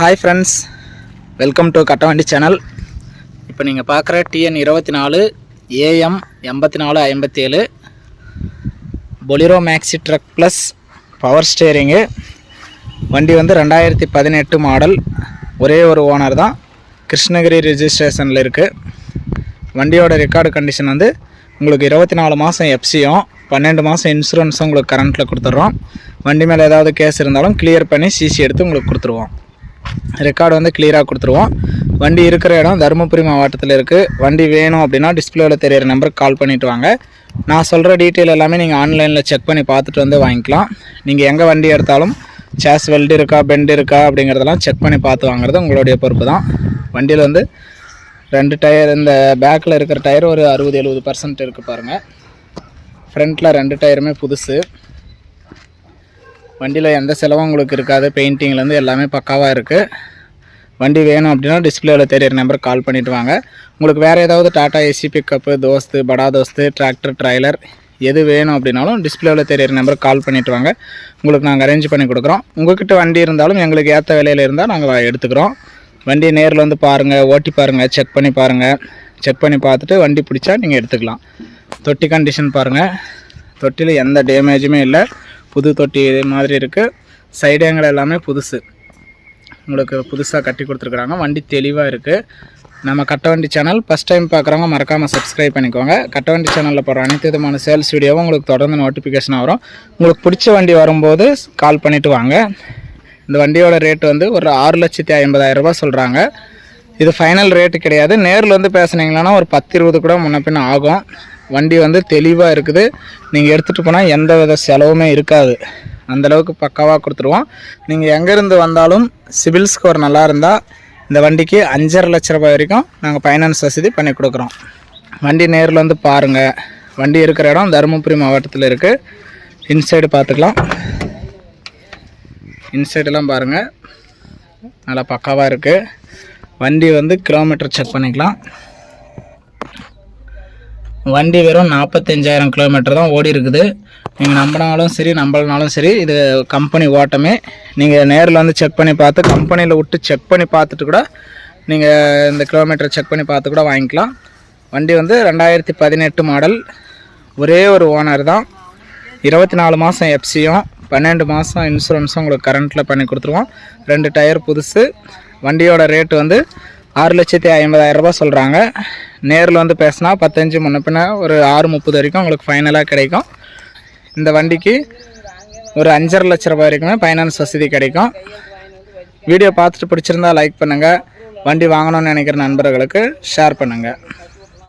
Hi friends welcome to Kattavandi channel இப்போ நீங்கள் பார்க்குற டிஎன் இருபத்தி நாலு ஏஎம் எண்பத்தி நாலு ஐம்பத்தி ஏழு Bolero maxi truck plus power steering வண்டி வந்து ரெண்டாயிரத்தி பதினெட்டு மாடல் ஒரே ஒரு ஓனர் தான். கிருஷ்ணகிரி ரிஜிஸ்ட்ரேஷனில் இருக்குது வண்டியோட ரெக்கார்டு கண்டிஷன் வந்து உங்களுக்கு இருபத்தி நாலு மாதம் எஃப்சியும் பன்னெண்டு மாதம் இன்சூரன்ஸும் உங்களுக்கு கரண்ட்டில் கொடுத்துட்றோம். வண்டி மேலே ஏதாவது கேஸ் இருந்தாலும் கிளியர் பண்ணி சிசி எடுத்து உங்களுக்கு கொடுத்துருவோம். ரெக்கார்டு வந்து கிளியராக கொடுத்துருவோம். வண்டி இருக்கிற இடம் தருமபுரி மாவட்டத்தில் இருக்குது வண்டி வேணும் அப்படின்னா டிஸ்பிளேவில் தெரியிற நம்பருக்கு கால் பண்ணிவிட்டு வாங்க. நான் சொல்கிற டீட்டெயில் எல்லாமே நீங்கள் ஆன்லைனில் செக் பண்ணி பார்த்துட்டு வந்து வாங்கிக்கலாம். நீங்கள் எங்கே வண்டி எடுத்தாலும் சேஸ் வெல்டு இருக்கா பெண்டு இருக்கா அப்படிங்கிறதெல்லாம் செக் பண்ணி பார்த்து வாங்குறது உங்களுடைய பொறுப்பு தான். வண்டியில் வந்து ரெண்டு டயர் இந்த பேக்கில் இருக்கிற டயர் ஒரு அறுபது எழுபது பர்சன்ட் இருக்குது பாருங்கள் ஃப்ரண்ட்டில் ரெண்டு டயருமே புதுசு. வண்டியில் எந்த செலவும் உங்களுக்கு இருக்காது. பெயிண்டிங்லேருந்து எல்லாமே பக்காவாக இருக்குது வண்டி வேணும் அப்படின்னா டிஸ்பிளேவில் தெரியிற நம்பருக்கு கால் பண்ணிவிட்டு வாங்க. உங்களுக்கு வேறு ஏதாவது டாட்டா ஏசி பிக்கப்பு தோஸ்து படா தோஸ்து டிராக்டர் ட்ரைலர் எது வேணும் அப்படின்னாலும் டிஸ்பிளேவில் தெரியிற நம்பருக்கு கால் பண்ணிவிட்டு வாங்க. உங்களுக்கு நாங்கள் அரேஞ்ச் பண்ணி கொடுக்குறோம். உங்கள்கிட்ட வண்டி இருந்தாலும் எங்களுக்கு ஏற்ற விலையில் இருந்தால் நாங்கள் எடுத்துக்கிறோம். வண்டியை நேரில் வந்து பாருங்கள் ஓட்டி பாருங்கள் செக் பண்ணி பாருங்கள் செக் பண்ணி பார்த்துட்டு வண்டி பிடிச்சா நீங்கள் எடுத்துக்கலாம். தொட்டி கண்டிஷன் பாருங்கள் தொட்டியில் எந்த டேமேஜுமே இல்லை. புது தொட்டி மாதிரி இருக்குது சைடுங்கள் எல்லாமே புதுசு. உங்களுக்கு புதுசாக கட்டி கொடுத்துருக்குறாங்க. வண்டி தெளிவாக இருக்குது நம்ம கட்ட வண்டி சேனல் ஃபஸ்ட் டைம் பார்க்குறவங்க மறக்காமல் சப்ஸ்கிரைப் பண்ணிக்கோங்க. கட்ட வண்டி சேனலில் போகிற அனைத்து விதமான சேல்ஸ் வீடியோவும் உங்களுக்கு தொடர்ந்து நோட்டிஃபிகேஷனாக வரும். உங்களுக்கு பிடிச்ச வண்டி வரும்போது கால் பண்ணிவிட்டு வாங்க. இந்த வண்டியோட ரேட் வந்து ஒரு ஆறு லட்சத்தி ஐம்பதாயிரம் சொல்கிறாங்க இது ஃபைனல் ரேட்டு கிடையாது. நேரில் வந்து பேசுனீங்கன்னா ஒரு பத்து இருபது கூட முன்ன பின்ன ஆகும். வண்டி வந்து தெளிவாக இருக்குது. நீங்கள் எடுத்துகிட்டு போனால் எந்த வித செலவுமே இருக்காது. அந்தளவுக்கு பக்காவாக கொடுத்துருவோம். நீங்கள் எங்கேருந்து வந்தாலும் சிபில் ஸ்கோர் நல்லா இருந்தால் இந்த வண்டிக்கு அஞ்சரை லட்ச ரூபாய் வரைக்கும் நாங்கள் ஃபைனான்ஸ் வசதி பண்ணி கொடுக்குறோம். வண்டி நேரில் வந்து பாருங்கள் வண்டி இருக்கிற இடம் தருமபுரி மாவட்டத்தில் இருக்குது இன்சைடு பார்த்துக்கலாம். இன்சைடெல்லாம் பாருங்கள் நல்லா பக்காவாக இருக்குது வண்டி வந்து கிலோமீட்டர் செக் பண்ணிக்கலாம். வண்டி வெறும் நாற்பத்தஞ்சாயிரம் கிலோமீட்டர் தான் ஓடி இருக்குது. நீங்கள் நம்பினாலும் சரி நம்பலனாலும் சரி இது கம்பெனி ஓட்டமே. நீங்கள் நேரில் வந்து செக் பண்ணி பார்த்து கம்பெனியில் விட்டு செக் பண்ணி பார்த்துட்டு கூட நீங்கள் இந்த கிலோமீட்டர் செக் பண்ணி பார்த்து கூட வாங்கிக்கலாம். வண்டி வந்து ரெண்டாயிரத்தி பதினெட்டு மாடல் ஒரே ஒரு ஓனர் தான். இருபத்தி நாலு மாதம் எஃப்சியும் பன்னெண்டு மாதம் இன்சூரன்ஸும் உங்களுக்கு கரண்ட்டில் பண்ணி கொடுத்துருவோம். ரெண்டு டயர் புதுசு. வண்டியோட ரேட்டு வந்து ஆறு லட்சத்தி ஐம்பதாயிரம் ரூபாய் சொல்கிறாங்க நேரில் வந்து பேசினா பத்தஞ்சு முன்ன பின்ன ஒரு ஆறு முப்பது வரைக்கும் உங்களுக்கு ஃபைனலாக கிடைக்கும். இந்த வண்டிக்கு ஒரு அஞ்சரை லட்ச ரூபாய் வரைக்குமே ஃபைனான்ஸ் வசதி கிடைக்கும். வீடியோ பார்த்துட்டு பிடிச்சிருந்தா லைக் பண்ணுங்கள் வண்டி வாங்கணும்னு நினைக்கிற நண்பர்களுக்கு ஷேர் பண்ணுங்கள்